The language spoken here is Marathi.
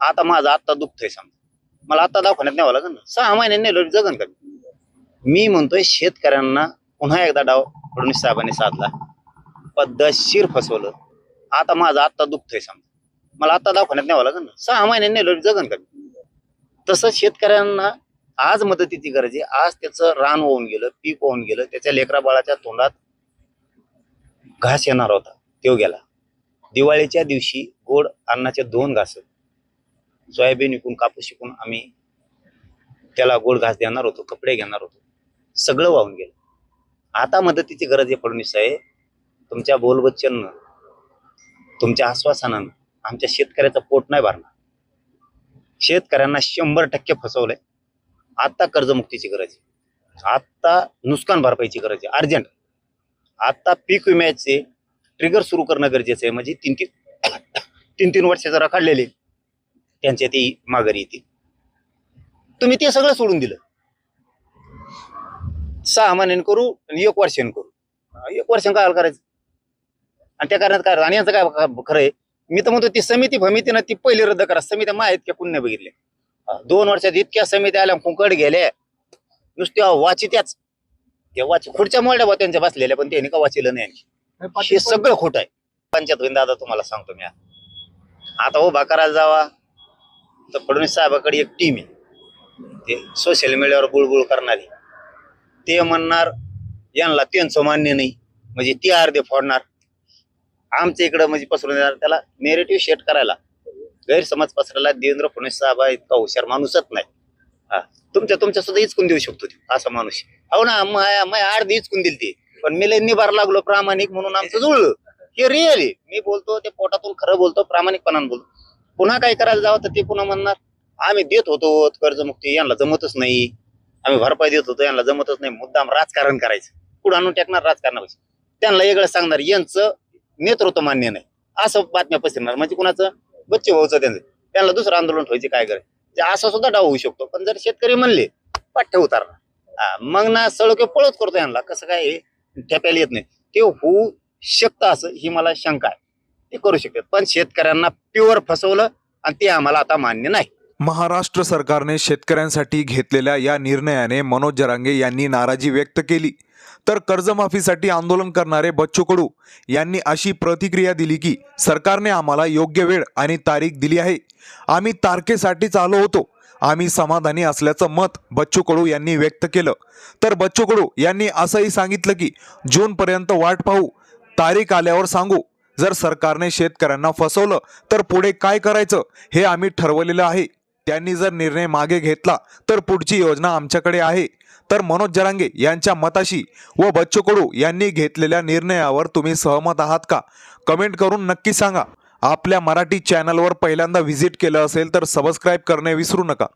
आता माझं आत्ता दुखतंय समजा. मला आता दवाखान्यात न्यावं लागेल ना. सहा महिन्यांनी नेलं जगन का मी? म्हणतोय शेतकऱ्यांना पुन्हा एकदा डाव फडणवीस साहेबांनी साधला. पद्धतशीर फसवलं. आता माझं आत्ता दुखतंय समजा. मला आता दवाखान्यात न्यावं लागेल ना. सहा महिन्यांनी नेलं जगन का तसंच तसं शेतकऱ्यांना आज मदतीची गरज आहे. आज त्याचं रान होऊन गेलं पीक होऊन गेलं. त्याच्या लेकरा बाळाच्या तोंडात घास येणार होता. तो गेला. दिवाळीच्या दिवशी गोड अन्नाचे दोन घास सोयाबीन विकून कापूस विकून आम्ही त्याला गोड घास देणार होतो कपडे घेणार होतो. सगळं वाहून गेलं. आता मदतीची गरज आहे फडणवीस आहे तुमच्या बोलबच्चन तुमच्या आश्वासनानं आमच्या शेतकऱ्याचं पोट नाही भरणार. शेतकऱ्यांना शंभर टक्के फसवलंय. आत्ता कर्जमुक्तीची गरज आहे. आत्ता नुकसान भरपाईची गरज आहे. अर्जंट. आत्ता पीक विम्याचे ट्रिगर सुरू करणं गरजेचं आहे. म्हणजे तीन तीन तीन तीन वर्ष जरा काढलेले त्यांच्या ती माघारी येतील. तुम्ही ते सगळं सोडून दिलं. सहा महिन्याने करू आणि एक वर्षाने करू. एक वर्षाने काय करायचं? आणि त्या कारणात काय? आणि यांचं काय खरं आहे? मी तर म्हणतो ती समिती भमिती ना ती पहिली रद्द करा. समित्या माहीत का नाही बघितल्या. दोन वर्षात इतक्या समित्या आल्या कुंकड गेल्या. नुसत्या वाचित्याच त्या वाची खुर्च्या बा त्यांच्या बसलेल्या पण त्यांनी का वाचिलं नाही हे सगळं खोट आहे. पंचायत दादा तुम्हाला सांगतो मी. आता. आता उभा करायला जावा. तर फडणवीस साहेबाकडे एक टीम आहे. ते सोशल मीडियावर गुळगुळ करणारी. ते म्हणणार यांना त्यांचं मान्य नाही. म्हणजे ते अर्धे फोडणार. आमच्या इकडं म्हणजे पसरून देणार त्याला नेरेटिव्ह शेट करायला. गैरसमज पसरायला देवेंद्र फडणवीस साहेब इतका हुशार माणूसच नाही. हा. तुमच्या तुमच्या सुद्धा इचकून देऊ शकतो ते असा माणूस. हो ना माय अर्धी इचकून दिली ती पण मी लय निभार लागलो प्रामाणिक म्हणून आमचं जुळलं. हे रिअल आहे. मी बोलतो ते पोटातून खरं बोलतो प्रामाणिकपणाने बोलतो. पुन्हा काय करायला जावं तर ते पुन्हा म्हणणार आम्ही देत होतो कर्जमुक्ती यांना जमतच नाही. आम्ही भरपाई देत होतो यांना जमतच नाही. मुद्दाम राजकारण करायचं. पुढे आणून टाकणार राजकारणापासून त्यांना वेगळं सांगणार यांचं नेतृत्व मान्य नाही. असं बातम्या पसरणार. म्हणजे कुणाचं? बच्चे भाऊचं त्यांचं. त्यांना दुसरं आंदोलन ठेवायचे काय करायचं जे असं सुद्धा डाव होऊ शकतो. पण जर शेतकरी म्हणले पाठ्य उतारणार. मग ना सळके पळत करतो यांना. कसं काय ठेप्याला येत नाही. ते होऊ शकतं असं ही मला शंका आहे. ते करू शकतात. पण शेतकऱ्यांना प्युअर फसवलं आणि ते आम्हाला आता मान्य नाही. महाराष्ट्र सरकारने शेतकऱ्यांसाठी घेतलेल्या या निर्णयाने मनोज जरांगे यांनी नाराजी व्यक्त केली. तर कर्जमाफीसाठी आंदोलन करणारे बच्चू कडू यांनी अशी प्रतिक्रिया दिली की सरकारने आम्हाला योग्य वेळ आणि तारीख दिली आहे. आम्ही तारखेसाठीच आलो होतो. आम्ही समाधानी असल्याचं मत बच्चू कडू यांनी व्यक्त केलं. तर बच्चू कडू यांनी असंही सांगितलं की जूनपर्यंत वाट पाहू. तारीख आल्यावर सांगू. जर सरकारने शेतकऱ्यांना फसवलं तर पुढे काय करायचं? हे आम्ही ठरवलेलं आहे. त्यांनी जर निर्णय मागे घेतला तर पुढची योजना आमच्याकडे आहे. तर मनोज जरांगे यांच्या मताशी व बच्चू कडू यांनी घेतलेल्या निर्णयावर तुम्ही सहमत आहात का? कमेंट करून नक्की सांगा. आपल्या मराठी चॅनलवर पहिल्यांदा व्हिजिट केलं असेल तर सबस्क्राईब करणे विसरू नका.